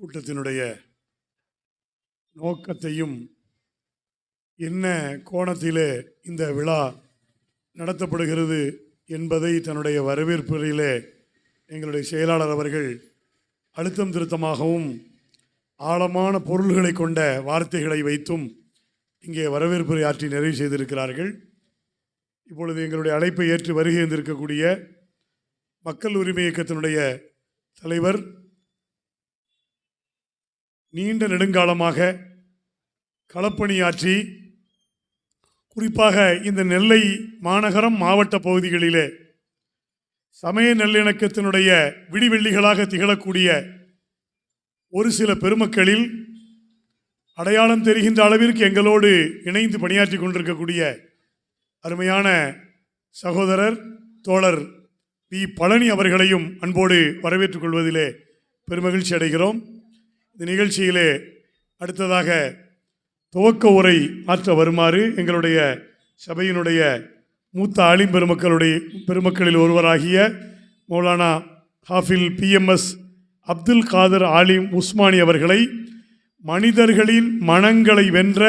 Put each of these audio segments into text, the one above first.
கூட்டத்தினுடைய நோக்கத்தையும் என்ன கோணத்திலே இந்த விழா நடத்தப்படுகிறது என்பதை தன்னுடைய வரவேற்புரையிலே எங்களுடைய செயலாளர் அவர்கள் அழுத்தம் திருத்தமாகவும் ஆழமான பொருள்களை கொண்ட வார்த்தைகளை வைத்தும் இங்கே வரவேற்புரை ஆற்றி நிறைவு செய்திருக்கிறார்கள். இப்பொழுது எங்களுடைய அழைப்பை ஏற்று வருகை இருந்திருக்கக்கூடிய மக்கள் உரிமை இயக்கத்தினுடைய தலைவர் நீண்ட நெடுங்காலமாக களப்பணியாற்றி குறிப்பாக இந்த நெல்லை மாநகரம் மாவட்ட பகுதிகளிலே சமய நல்லிணக்கத்தினுடைய விடிவெள்ளிகளாக திகழக்கூடிய ஒரு சில பெருமக்களில் அடையாளம் தெரிகின்ற அளவிற்கு எங்களோடு இணைந்து பணியாற்றி கொண்டிருக்கக்கூடிய அருமையான சகோதரர் தோழர் வி பழனி அவர்களையும் அன்போடு வரவேற்றுக் கொள்வதிலே பெருமகிழ்ச்சி அடைகிறோம். இந்த நிகழ்ச்சியிலே அடுத்ததாக துவக்க உரை ஆற்ற வருமாறு எங்களுடைய சபையினுடைய மூத்த ஆலிம் பெருமக்களுடைய பெருமக்களில் ஒருவராகிய மௌலானா ஹாஃபில் பிஎம்எஸ் அப்துல் காதர் ஆலிம் உஸ்மானி அவர்களை மனிதர்களின் மனங்களை வென்ற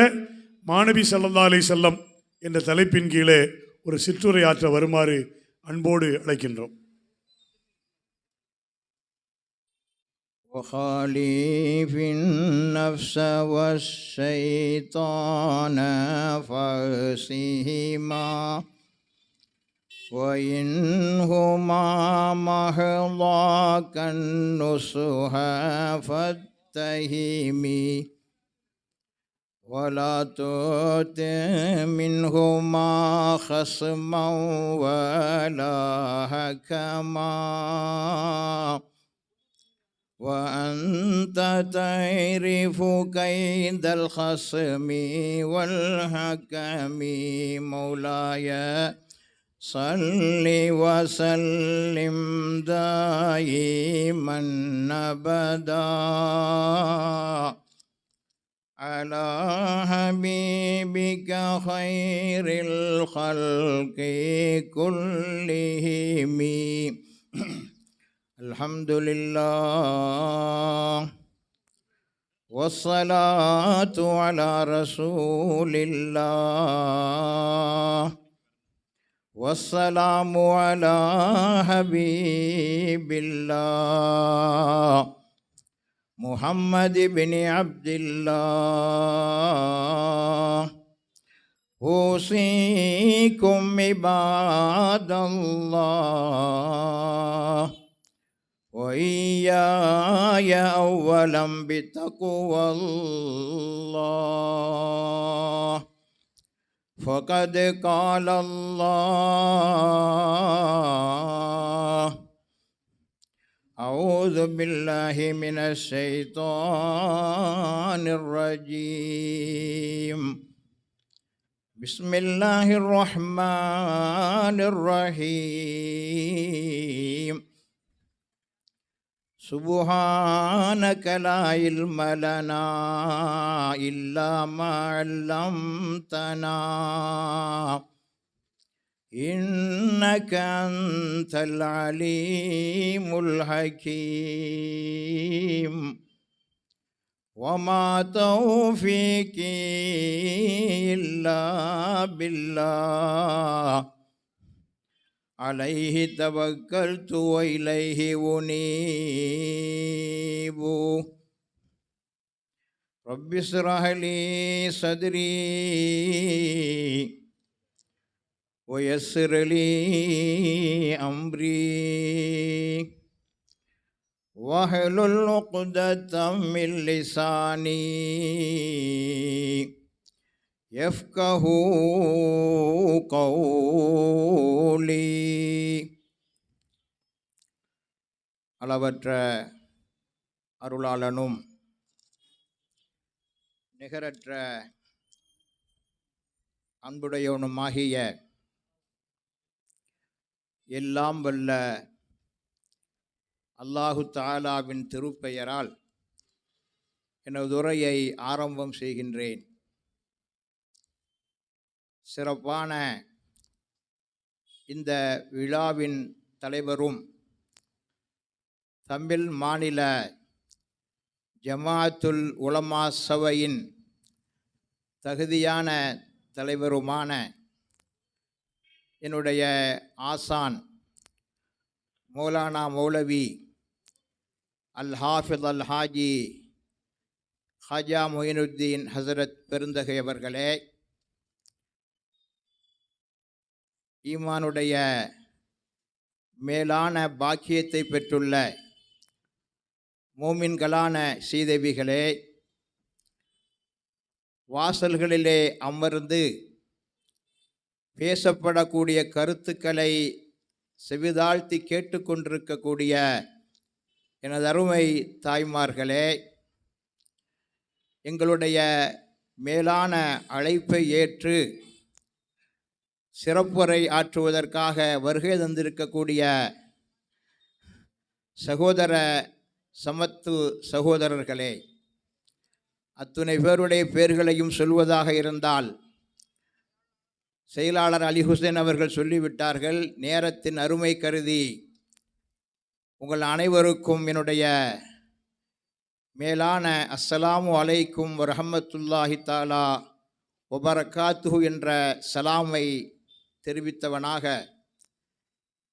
மாணவி ஸல்லல்லாஹு செல்லம் என்ற தலைப்பின் கீழே ஒரு சிற்றுரை ஆற்ற வருமாறு அன்போடு அழைக்கின்றோம். وخالف النفس والشيطان فاسهما وإنهما محضاك النصح فاتهمي ولا تؤت منهما خصما ولا حكما. وأنت تعرف كيد الخصم والحكم مولاي. صل وسلم دائما أبدا على حبيبك خير الخلق كلهم. الحمد لله والصلاة على رسول الله والسلام على حبيب الله محمد بن عبد الله أوصيكم عباد الله وإياي أولا بتقوى الله. فقد قال الله أعوذ بالله من الشيطان الرجيم. بسم الله الرحمن الرحيم. سبحانك لا علم لنا إلا ما علمتنا إنك أنت العليم الحكيم وما توفيقي إلا بالله عليه توكلت وإليه أنيب رب اشرح لي صدري ويسر لي أمري واحلل عقدة من لساني يفقه قولي அளவற்ற அருளாளனும் நிகரற்ற அன்புடையவனுமாகிய எல்லாம் வல்ல அல்லாஹு தாலாவின் திருப்பெயரால் எனது உரையை ஆரம்பம் செய்கின்றேன் சிறப்பான இந்த விழாவின் தலைவரும் தமிழ் மாநில ஜமாத்துல் உலமா சபையின் தகுதியான தலைவருமான என்னுடைய ஆசான் மௌலானா மௌலவி அல் ஹாஃபித் அல் ஹாஜி ஹாஜா மொயினுத்தீன் ஹசரத் பெருந்தகை அவர்களே. ஈமானுடைய மேலான பாக்கியத்தை பெற்றுள்ள மூமின்களான சீதேவிகளே வாசல்களிலே அமர்ந்து பேசப்படக்கூடிய கருத்துக்களை செவிதாழ்த்தி கேட்டுக்கொண்டிருக்கக்கூடிய எனது அருமை தாய்மார்களே எங்களுடைய மேலான அழைப்பை ஏற்று சிறப்புரை ஆற்றுவதற்காக வருகை தந்திருக்கக்கூடிய சகோதர சமத்து சகோதரர்களே அத்துணை பேருடைய பேர்களையும் சொல்வதாக இருந்தால் செயலாளர் அலி ஹுசேன் அவர்கள் சொல்லிவிட்டார்கள் நேரத்தின் அருமை கருதி உங்கள் அனைவருக்கும் என்னுடைய மேலான அஸ்ஸலாமு அலைக்கும் வரஹமத்துல்லாஹி தாலா ஒபரகாத்து என்ற சலாமை தெரிவித்தவனாக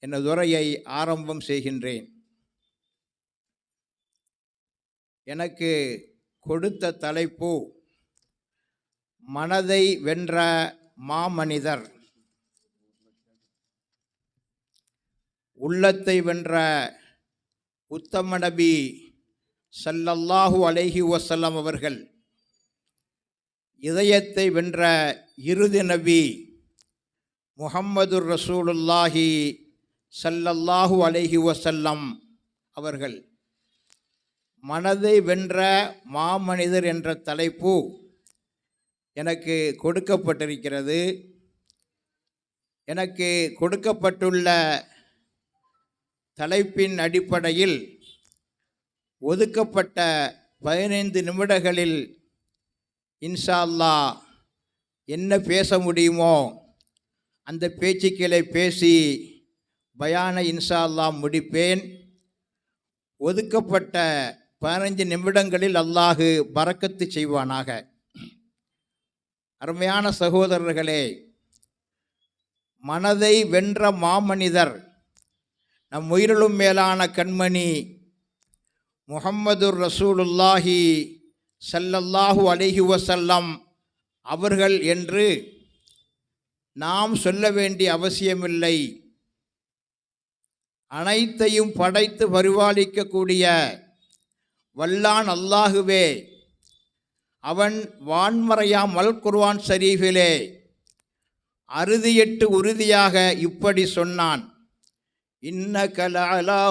எனது உரையை ஆரம்பம் செய்கின்றேன். எனக்கு கொடுத்த தலைப்பு மனதை வென்ற மாமனிதர். உள்ளத்தை வென்ற உத்தம நபி சல்லல்லாஹு அலைஹி வசல்லம் அவர்கள். இதயத்தை வென்ற இறுதி நபி முஹம்மதுர் ரசூலுல்லாஹி சல்லல்லாஹு அலஹி வசல்லம் அவர்கள். மனதை வென்ற மாமனிதர் என்ற தலைப்பு எனக்கு கொடுக்கப்பட்டிருக்கிறது. எனக்கு கொடுக்கப்பட்டுள்ள தலைப்பின் அடிப்படையில் ஒதுக்கப்பட்ட பதினைந்து நிமிடங்களில் இன்ஷா அல்லாஹ் என்ன பேச முடியுமோ அந்த பேச்சுக்களை பேசி பயான இன்ஷா அல்லாஹ் முடிப்பேன். ஒதுக்கப்பட்ட பதினஞ்சு நிமிடங்களில் அல்லாஹு பறக்கத்து செய்வானாக. அருமையான சகோதரர்களே மனதை வென்ற மாமனிதர் நம் உயிரிலும் மேலான கண்மணி முகம்மதுர் ரசூலுல்லாஹி சல்லல்லாஹு அலைஹி அவர்கள் என்று நாம் சொல்ல வேண்டிய அவசியமில்லை. அனைத்தையும் படைத்து பரிபாலிக்கக்கூடிய வல்லான் அல்லாஹுவே அவன் வான்மறையாம் அல் குர்வான் ஷரீஃபிலே அறுதியிட்டு உறுதியாக இப்படி சொன்னான். இன்ன கலா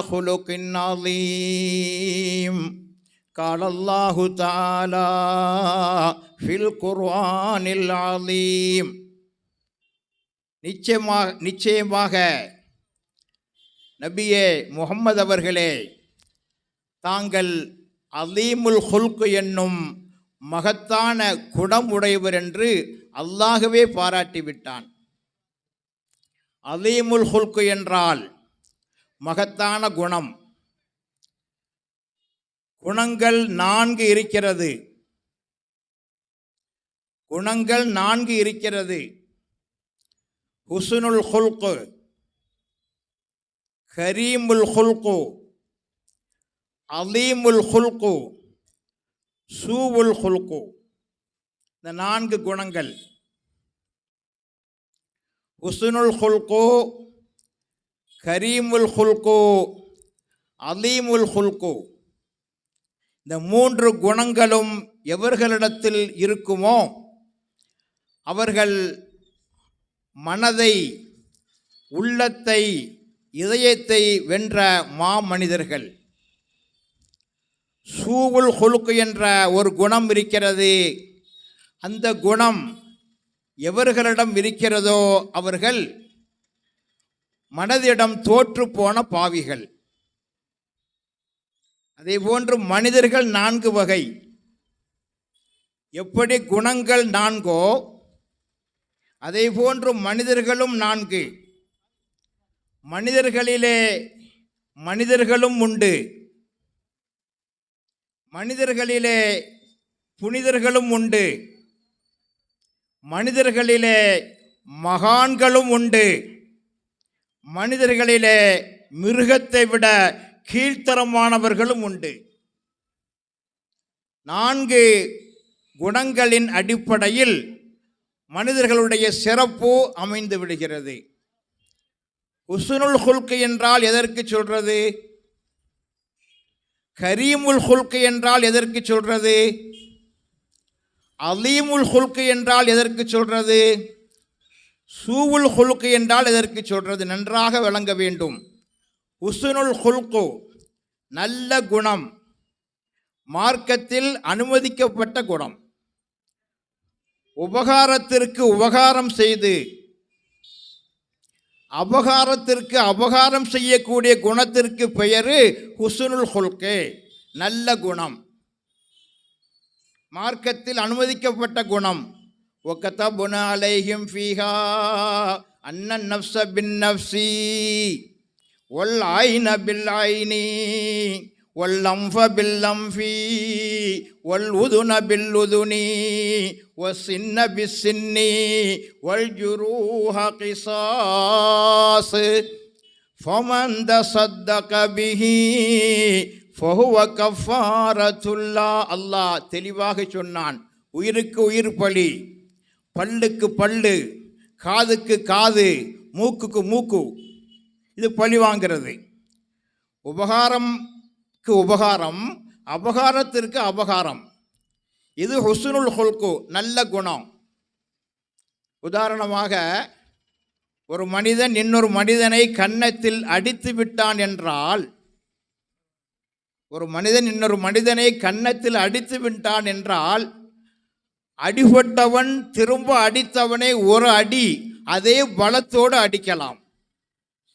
ஹுலுக்கின்னாலீம் காலல்லாஹு தாலா ஃபில் குர்வானில் ஆலீம் நிச்சயமாக நிச்சயமாக நபியே முகம்மது அவர்களே தாங்கள் அலீமுல் ஹுல்கு என்னும் மகத்தான குணம் உடையவர் என்று அல்லாகவே பாராட்டிவிட்டான். அலீமுல் ஹுல்கு என்றால் மகத்தான குணம். குணங்கள் நான்கு இருக்கிறது. குணங்கள் நான்கு இருக்கிறது. ஹுசுனுல் ஹுல்கு கரீமுல் ஹுல்கு அலீமுல் ஹுல்கு சூவுல் ஹுல்கு. இந்த நான்கு குணங்கள். ஹுசுனுல் ஹுல்கு கரீமுல் ஹுல்கு அலீமுல் ஹுல்கு. இந்த மூன்று குணங்களும் எவர்களிடத்தில் இருக்குமோ அவர்கள் மனதை உள்ளத்தை இதயத்தை வென்ற மாமனிதர்கள். சூவுல் ஹொலுக்கு என்ற ஒரு குணம் இருக்கிறது. அந்த குணம் எவர்களிடம் இருக்கிறதோ அவர்கள் மனதிடம் தோற்று போன பாவிகள். அதே போன்று மனிதர்கள் நான்கு வகை. எப்படி குணங்கள் நான்கோ அதை போன்று மனிதர்களும் நான்கு. மனிதர்களிலே மனிதர்களும் உண்டு. மனிதர்களிலே புனிதர்களும் உண்டு. மனிதர்களிலே மகான்களும் உண்டு. மனிதர்களிலே மிருகத்தை விட கீழ்த்தரமானவர்களும் உண்டு. நான்கு குணங்களின் அடிப்படையில் மனிதர்களுடைய சிறப்பு அமைந்து விடுகிறது. உசுனுல் ஹுல்கு என்றால் எதற்கு சொல்றது? கரீமுல் ஹுல்கு என்றால் எதற்கு சொல்றது? அலீமுல் ஹுல்கு என்றால் எதற்கு சொல்றது? சூவுல் ஹுல்கு என்றால் எதற்கு சொல்றது? நன்றாக விளங்க வேண்டும். உசுனுல் ஹுல்கு நல்ல குணம். மார்க்கத்தில் அனுமதிக்கப்பட்ட குணம். உபகாரத்திற்கு உபகாரம் செய்து அபகாரத்திற்கு அபகாரம் செய்யக்கூடிய குணத்திற்கு பெயர் ஹுசுனுல் ஹொல்கே நல்ல குணம். மார்க்கத்தில் அனுமதிக்கப்பட்ட குணம். ஒக்கத்த புனாலேஹிம் ஃபீஹா அன்னன் நப்ச பின் நப்சி ஒல் ஆயின பில் ஆயினி ஒல் அம்ஃப பில் அம்ஃபீ والأذن بالأذن والسن بالسن والجروح قصاص فمن تصدق به فهو كفارة الله அல்லாஹ் தெளிவாக சொன்னான் உயிருக்கு உயிர் பலி பல்லுக்கு பல்லு காதுக்கு காது மூக்குக்கு மூக்கு இது பழி வாங்கிறது உபகாரம்க்கு உபகாரம் அபகாரத்திற்கு அபகாரம். இது ஹுசுனுல் ஹொல்கு நல்ல குணம். உதாரணமாக ஒரு மனிதன் இன்னொரு மனிதனை கன்னத்தில் அடித்து விட்டான் என்றால் ஒரு மனிதன் இன்னொரு மனிதனை கன்னத்தில் அடித்து விட்டான் என்றால் அடிபட்டவன் திரும்ப அடித்தவனை ஒரு அடி அதே பலத்தோடு அடிக்கலாம்.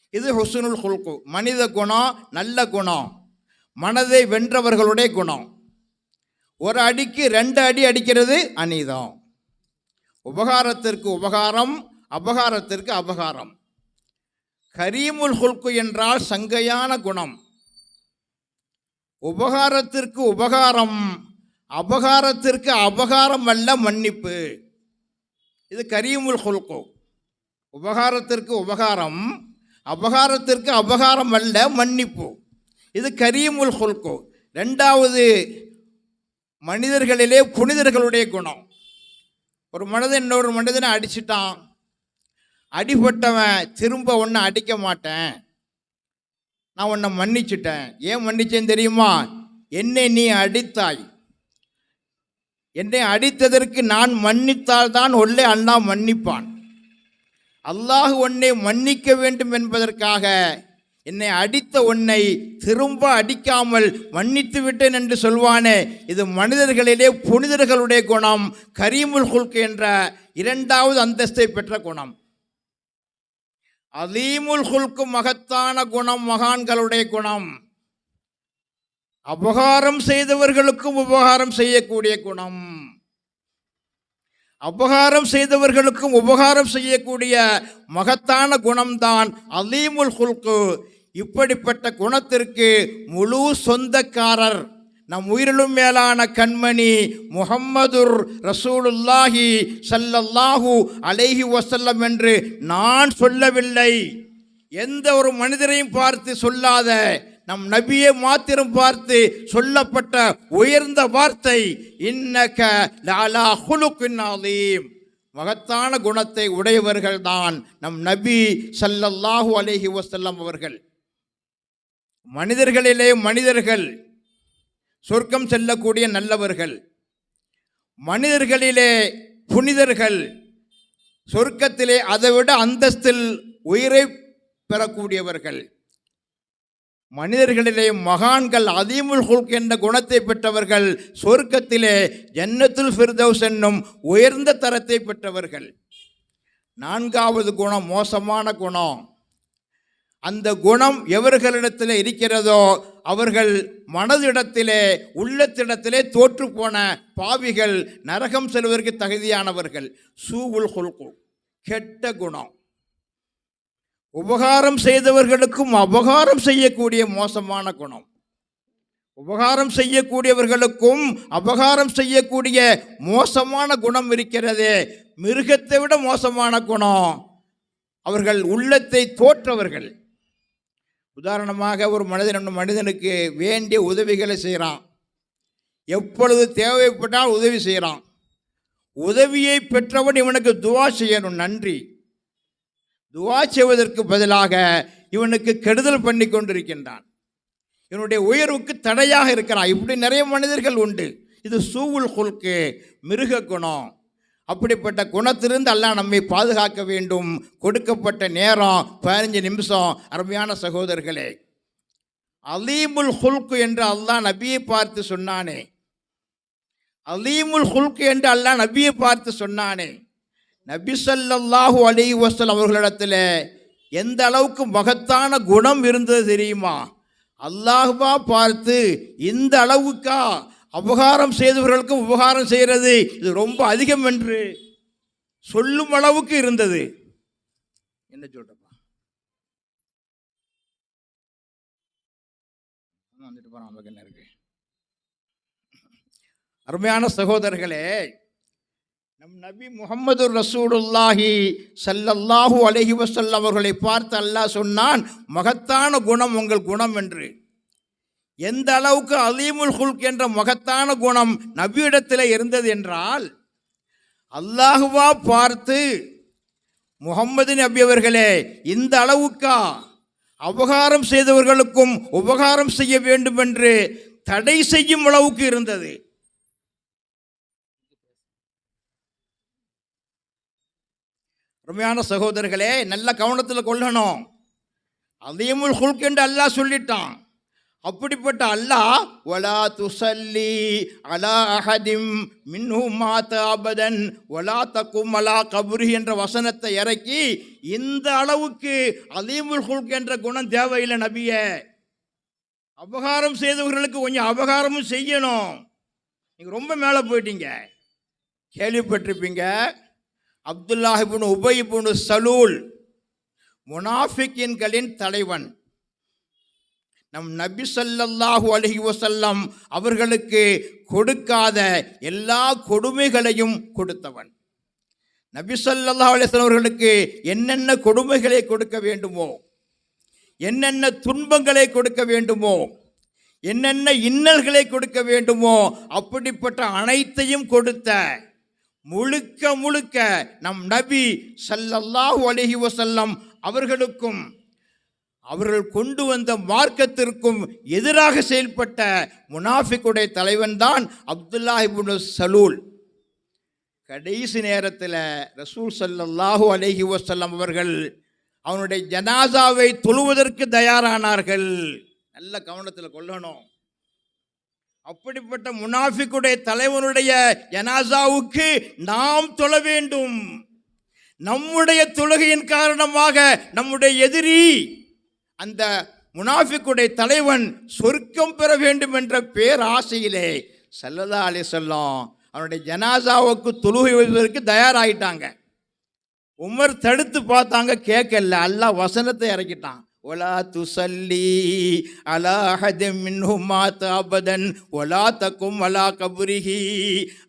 இது ஹொசுனுல் ஹுல்கு மனித குணம் நல்ல குணம். மனதை வென்றவர்களுடைய குணம். ஒரு அடிக்கு ரெண்டு அடி அடிக்கிறது அநீதம். உபகாரத்திற்கு உபகாரம் அபகாரத்திற்கு அபகாரம். கரீமுல் ஹுல்கு என்றால் சங்கையான குணம். உபகாரத்திற்கு உபகாரம் அபகாரத்திற்கு அபகாரம் அல்ல மன்னிப்பு. இது கரீமுல் ஹுல்கு. உபகாரத்திற்கு உபகாரம் அபகாரத்திற்கு அபகாரம் அல்ல மன்னிப்பு. இது கரீமுல் ஹொல்கோ. ரெண்டாவது மனிதர்களிலே புனிதர்களுடைய குணம். ஒரு மனிதன் இன்னொரு மனிதனை அடிச்சிட்டான். அடிபட்டவன் திரும்ப ஒன்று அடிக்க மாட்டேன். நான் உன்னை மன்னிச்சிட்டேன். ஏன் மன்னிச்சேன் தெரியுமா? என்னை நீ அடித்தாய். என்னை அடித்ததற்கு நான் மன்னித்தால் தான் உள்ளே அல்லாஹ் மன்னிப்பான். அல்லாஹ் உன்னை மன்னிக்க வேண்டும் என்பதற்காக என்னை அடித்த உன்னை திரும்ப அடிக்காமல் மன்னித்து விட்டேன் என்று சொல்வானே. இது மனிதர்களிலே புனிதர்களுடைய குணம். கரீமுல் ஹுல்க் என்ற இரண்டாவது அந்தஸ்தை பெற்ற குணம். அலீமுல் ஹுல்கு மகத்தான குணம் மகான்களுடைய குணம். அபகாரம் செய்தவர்களுக்கும் உபகாரம் செய்யக்கூடிய குணம். அபகாரம் செய்தவர்களுக்கும் உபகாரம் செய்யக்கூடிய மகத்தான குணம்தான் அலீமுல் ஹுல்கு. இப்படிப்பட்ட குணத்திற்கு முழு சொந்தக்காரர் நம் உயிரிலும் மேலான கண்மணி முகம்மதுர் ரசூலுல்லாஹி சல்லல்லாஹு அலைஹி வசல்லம் என்று நான் சொல்லவில்லை. எந்த ஒரு மனிதரையும் பார்த்து சொல்லாத நம் நபியை மாத்திரம் பார்த்து சொல்லப்பட்ட உயர்ந்த வார்த்தை இன்னக லாலா ஹுலுக்கின் மகத்தான குணத்தை உடையவர்கள்தான் நம் நபி சல்லல்லாஹு அலைஹி வசல்லம் அவர்கள். மனிதர்களிலே மனிதர்கள் சொர்க்கம் செல்லக்கூடிய நல்லவர்கள். மனிதர்களிலே புனிதர்கள் சொர்க்கத்திலே அதைவிட அந்தஸ்தில் உயிரை பெறக்கூடியவர்கள். மனிதர்களிலே மகான்கள் அதீமுல் ஹுல்க் என்ற குணத்தை பெற்றவர்கள் சொர்க்கத்திலே ஜன்னத்துல் ஃபிர்தௌஸ் என்னும் உயர்ந்த தரத்தை பெற்றவர்கள். நான்காவது குணம் மோசமான குணம். அந்த குணம் எவர்களிடத்தில் இருக்கிறதோ அவர்கள் மனதிடத்திலே உள்ளத்திடத்திலே தோற்று போன பாவிகள் நரகம் செல்வதற்கு தகுதியானவர்கள். சூவுல் கொல்கு கெட்ட குணம். உபகாரம் செய்தவர்களுக்கும் அபகாரம் செய்யக்கூடிய மோசமான குணம். உபகாரம் செய்யக்கூடியவர்களுக்கும் அபகாரம் செய்யக்கூடிய மோசமான குணம் இருக்கிறதே. மிருகத்தை விட மோசமான குணம். அவர்கள் உள்ளத்தை தோற்றவர்கள். உதாரணமாக ஒரு மனிதன் மனிதனுக்கு வேண்டிய உதவிகளை செய்கிறான். எப்பொழுது தேவைப்பட்டால் உதவி செய்கிறான். உதவியை பெற்றவன் இவனுக்கு துவா செய்யணும் நன்றி. துவா செய்வதற்கு பதிலாக இவனுக்கு கெடுதல் பண்ணி கொண்டிருக்கின்றான். இவனுடைய உயர்வுக்கு தடையாக இருக்கிறான். இப்படி நிறைய மனிதர்கள் உண்டு. இது சூவுல் குல்கு மிருக குணம். அப்படிப்பட்ட குணத்திலிருந்து அல்லாஹ் நம்மை பாதுகாக்க வேண்டும். கொடுக்கப்பட்ட நேரம் பதினஞ்சு நிமிஷம். அருமையான சகோதரர்களே அலீமுல் ஹுல்கு என்று அல்லாஹ் நபியை பார்த்து சொன்னானே. அலீமுல் ஹுல்கு என்று அல்லாஹ் நபியை பார்த்து சொன்னானே. நபி ஸல்லல்லாஹு அலி வசல் அவர்களிடத்தில் எந்த அளவுக்கு மகத்தான குணம் இருந்தது தெரியுமா? அல்லாஹுவா பார்த்து இந்த அளவுக்கா அபகாரம் செய்தவர்களுக்கும் உபகாரம் செய்கிறது இது ரொம்ப அதிகம் என்று சொல்லும் அளவுக்கு இருந்தது. என்ன சொல்றப்பா? வந்துட்டு போறான் நமக்கு என்ன இருக்கு? அருமையான சகோதரர்களே நம் நபி முகமது ரசூலுல்லாஹி சல்லல்லாஹூ அலஹி வஸல்லம் அவர்களை பார்த்து அல்லாஹ் சொன்னான் மகத்தான குணம் உங்கள் குணம் என்று. எந்த அளவுக்கு அலீமுல் ஹுல்க் என்ற மகத்தான குணம் நபியிடத்தில் இருந்தது என்றால் அல்லாஹுவா பார்த்து முகம்மது நபி அவர்களே இந்த அளவுக்கா அபகாரம் செய்தவர்களுக்கும் உபகாரம் செய்ய வேண்டும் என்று தடை செய்யும் அளவுக்கு இருந்தது. அருமையான சகோதரர்களே நல்ல கவனத்தில் கொள்ளணும். அதையும் ஹுல்க் என்று அல்லாஹ் சொல்லிட்டான். அப்படிப்பட்ட அல்லாஹ் ஒலா துசல்லி அலா அஹதிம் மின்ஹு மாத அபதன் ஒலா தக்கும் அலா கபுரி என்ற வசனத்தை இறக்கி இந்த அளவுக்கு அலீமுல் ஹுல்க் என்ற குணம் தேவையில்லை நபிய. அபகாரம் செய்தவர்களுக்கு கொஞ்சம் அபகாரமும் செய்யணும். நீங்கள் ரொம்ப மேலே போயிட்டீங்க. கேள்விப்பட்டிருப்பீங்க. அப்துல்லாஹிபுன் உபயிபுன் சலூல் முனாஃபிக்கின்களின் தலைவன். நம் நபி சல்லல்லாஹு அலைஹி வசல்லம் அவர்களுக்கு கொடுக்காத எல்லா கொடுமைகளையும் கொடுத்தவன். நபி சல்லல்லாஹ் அலிஸ்லாம் அவர்களுக்கு என்னென்ன கொடுமைகளை கொடுக்க வேண்டுமோ என்னென்ன துன்பங்களை கொடுக்க வேண்டுமோ என்னென்ன இன்னல்களை கொடுக்க வேண்டுமோ அப்படிப்பட்ட அனைத்தையும் கொடுத்த முழுக்க முழுக்க நம் நபி சல்லல்லாஹு அலைஹி வசல்லம் அவர்களுக்கும் அவர்கள் கொண்டு வந்த மார்க்கத்திற்கும் எதிராக செயல்பட்ட முனாஃபிக்குடைய தலைவன்தான் அப்துல்லாஹிபுன் சலூல். கடைசி நேரத்தில் ரசூல் ஸல்லல்லாஹு அலஹி வசல்லம் அவர்கள் அவனுடைய ஜனாசாவை தொழுவதற்கு தயாரானார்கள். நல்ல கவனத்தில் கொள்ளணும். அப்படிப்பட்ட முனாஃபிக்குடைய தலைவனுடைய ஜனாசாவுக்கு நாம் தொழ வேண்டும். நம்முடைய தொழுகையின் காரணமாக நம்முடைய எதிரி அந்த முனாஃபிக்குடைய தலைவன் சொர்க்கம் பெற வேண்டும் என்ற பேராசையிலே சல்லதா அலி சொல்லம் அவனுடைய ஜனாசாவுக்கு தொழுகை வைப்பதற்கு தயாராகிட்டாங்க உமர் தடுத்து பார்த்தாங்க கேட்கல. அல்லாஹ் வசனத்தை இறக்கிட்டான். ஒலா துசல்லி அலா அஹதிம் மின்ஹுமா அபதன் ஒலா தக்கும் அலா கபுரிஹி.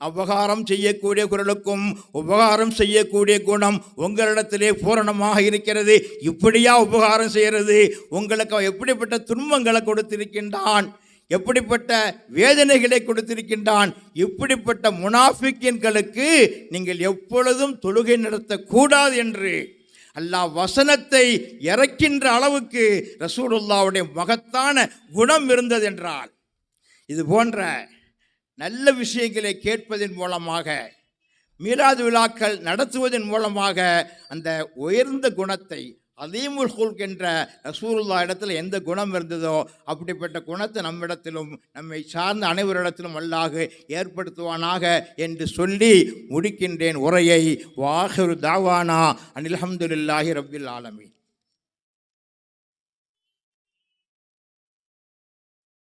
அபகாரம் செய்யக்கூடிய குரலுக்கும் உபகாரம் செய்யக்கூடிய குணம் உங்களிடத்திலே பூரணமாக இருக்கிறது. இப்படியா உபகாரம் செய்கிறது உங்களுக்கு எப்படிப்பட்ட துன்பங்களை கொடுத்திருக்கின்றான்? எப்படிப்பட்ட வேதனைகளை கொடுத்திருக்கின்றான்? இப்படிப்பட்ட முனாஃபிக்கின்களுக்கு நீங்கள் எப்பொழுதும் தொழுகை நடத்தக்கூடாது என்று அல்லாஹ் வசனத்தை இறக்கின்ற அளவுக்கு ரசூலுல்லாவுடைய மகத்தான குணம் இருந்தது என்றால் இது போன்ற நல்ல விஷயங்களை கேட்பதன் மூலமாக மீலாது விழாக்கள் நடத்துவதன் மூலமாக அந்த உயர்ந்த குணத்தை அதீமுல் ஹுல்க் என்ற ரசூலுல்லா இடத்துல எந்த குணம் இருந்ததோ அப்படிப்பட்ட குணத்தை நம்மிடத்திலும் நம்மை சார்ந்த அனைவரிடத்திலும் அல்லாக ஏற்படுத்துவானாக என்று சொல்லி முடிக்கின்றேன் உரையை. வாஹரு தாவானா. அனில் அஹமதுல்லாஹி ரபில் ஆலமீன்.